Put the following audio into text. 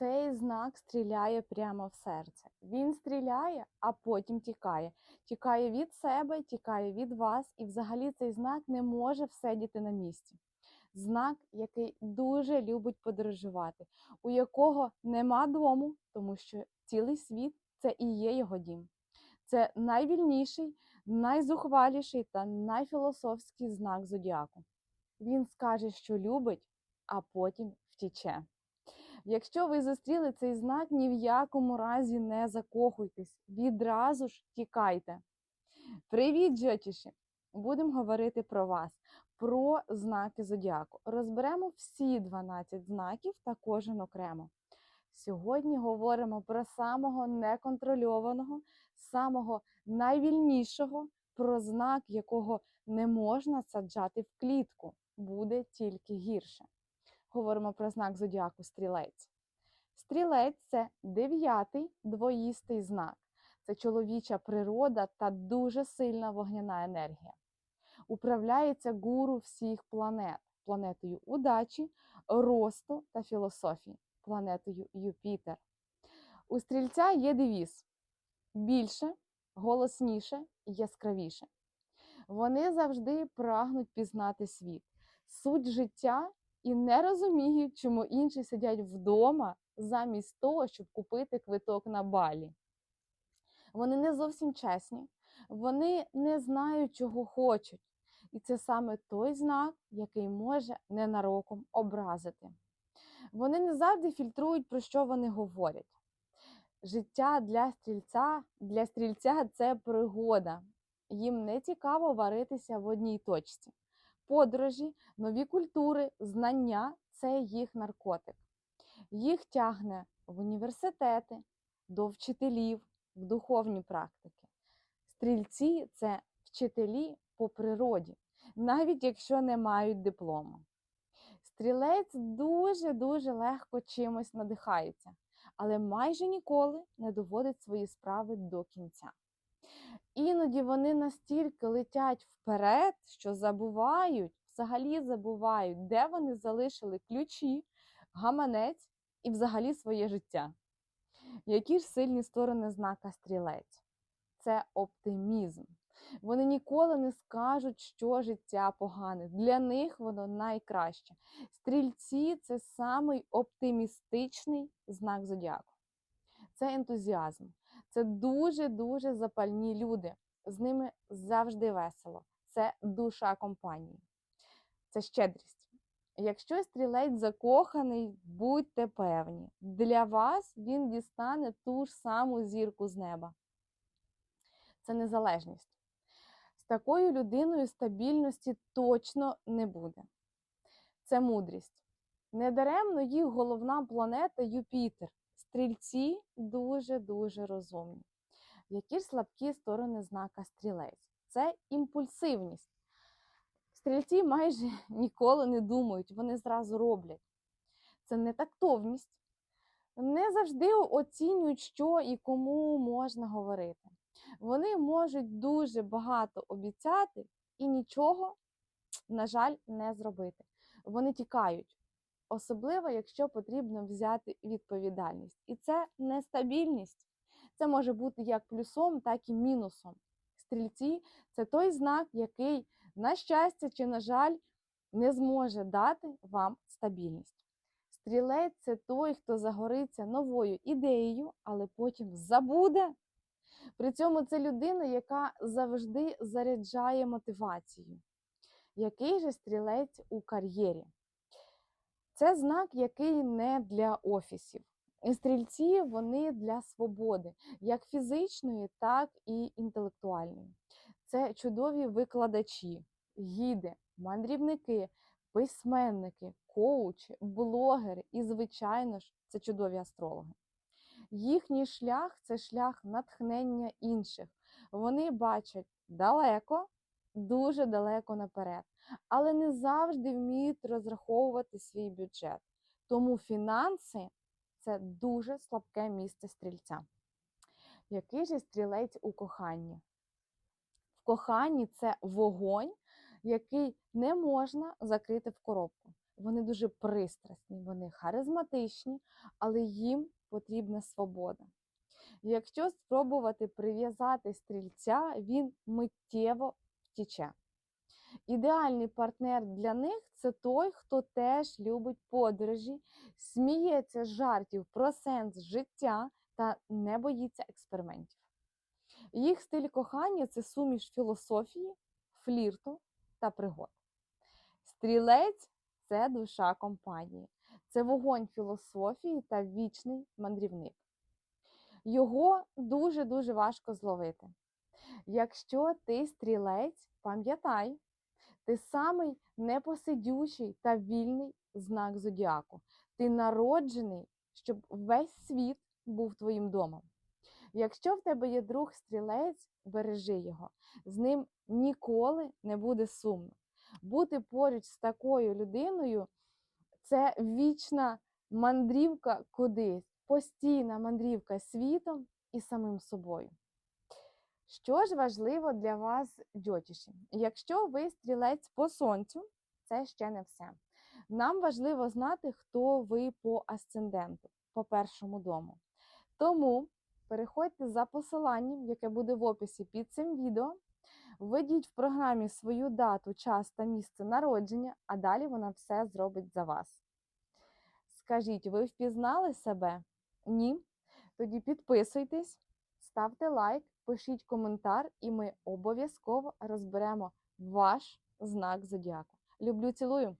Цей знак стріляє прямо в серце. Він стріляє, а потім тікає. Тікає від себе, тікає від вас, і взагалі цей знак не може всидіти на місці. Знак, який дуже любить подорожувати, у якого нема дому, тому що цілий світ це і є його дім. Це найвільніший, найзухваліший та найфілософський знак зодіаку. Він скаже, що любить, а потім втіче. Якщо ви зустріли цей знак, ні в якому разі не закохуйтесь, відразу ж тікайте. Привіт, Джотіші! Будемо говорити про вас, про знаки зодіаку. Розберемо всі 12 знаків та кожен окремо. Сьогодні говоримо про самого неконтрольованого, самого найвільнішого, про знак, якого не можна саджати в клітку, буде тільки гірше. Говоримо про знак зодіаку стрілець. Стрілець це дев'ятий двоїстий знак. Це чоловіча природа та дуже сильна вогняна енергія. Управляється гуру всіх планет, планетою удачі, росту та філософії, планетою Юпітер. У стрільця є девіз більше, голосніше і яскравіше. Вони завжди прагнуть пізнати світ, суть життя і не розуміють, чому інші сидять вдома замість того, щоб купити квиток на балі. Вони не зовсім чесні, вони не знають, чого хочуть. І це саме той знак, який може ненароком образити. Вони не завжди фільтрують, про що вони говорять. Життя для стрільця для стрільця це пригода. Їм не цікаво варитися в одній точці. Подорожі, нові культури, знання це їх наркотик. Їх тягне в університети, до вчителів, в духовні практики. Стрільці це вчителі по природі, навіть якщо не мають диплому. Стрілець дуже-дуже легко чимось надихається, але майже ніколи не доводить свої справи до кінця. Іноді вони настільки летять вперед, що забувають, взагалі забувають, де вони залишили ключі, гаманець і взагалі своє життя. Які ж сильні сторони знака стрілець? Це оптимізм. Вони ніколи не скажуть, що життя погане. Для них воно найкраще. Стрільці це самий оптимістичний знак зодіаку. Це ентузіазм. Це дуже-дуже запальні люди. З ними завжди весело. Це душа компанії. Це щедрість. Якщо стрілець закоханий, будьте певні, для вас він дістане ту ж саму зірку з неба. Це незалежність. З такою людиною стабільності точно не буде. Це мудрість. Недаремно їх головна планета Юпітер. Стрільці дуже-дуже розумні. Які ж слабкі сторони знака стрілець? Це імпульсивність. Стрільці майже ніколи не думають, вони зразу роблять. Це нетактовність. Не завжди оцінюють, що і кому можна говорити. Вони можуть дуже багато обіцяти і нічого, на жаль, не зробити. Вони тікають, особливо, якщо потрібно взяти відповідальність. І це нестабільність. Це може бути як плюсом, так і мінусом. Стрільці це той знак, який, на щастя чи, на жаль, не зможе дати вам стабільність. Стрілець це той, хто загориться новою ідеєю, але потім забуде. При цьому це людина, яка завжди заряджає мотивацію. Який же стрілець у кар'єрі? Це знак, який не для офісів. Стрільці вони для свободи, як фізичної, так і інтелектуальної. Це чудові викладачі, гіди, мандрівники, письменники, коучі, блогери і, звичайно ж, це чудові астрологи. Їхній шлях це шлях натхнення інших. Вони бачать далеко, дуже далеко наперед, але не завжди вміють розраховувати свій бюджет. Тому фінанси це дуже слабке місце стрільця. Який же стрілець у коханні? В коханні це вогонь, який не можна закрити в коробку. вони дуже пристрасні, вони харизматичні, але їм потрібна свобода. Якщо спробувати прив'язати стрільця, він миттєво втіче. Ідеальний партнер для них це той, хто теж любить подорожі, сміється з жартів про сенс життя та не боїться експериментів. Їх стиль кохання це суміш філософії, флірту та пригод. Стрілець це душа компанії, це вогонь філософії та вічний мандрівник. Його дуже-дуже важко зловити. Якщо ти стрілець, пам'ятай, ти самий непосидючий та вільний знак зодіаку. Ти народжений, щоб весь світ був твоїм домом. Якщо в тебе є друг стрілець, бережи його. З ним ніколи не буде сумно. Бути поруч з такою людиною це вічна мандрівка кудись, постійна мандрівка світом і самим собою. Що ж важливо для вас, дьотіші? Якщо ви стрілець по сонцю, це ще не все. Нам важливо знати, хто ви по асценденту, по першому дому. Тому переходьте за посиланням, яке буде в описі під цим відео. Введіть в програмі свою дату, час та місце народження, а далі вона все зробить за вас. Скажіть, ви впізнали себе? Ні? Тоді підписуйтесь, ставте лайк, пишіть коментар, і ми обов'язково розберемо ваш знак зодіаку. Люблю, цілую!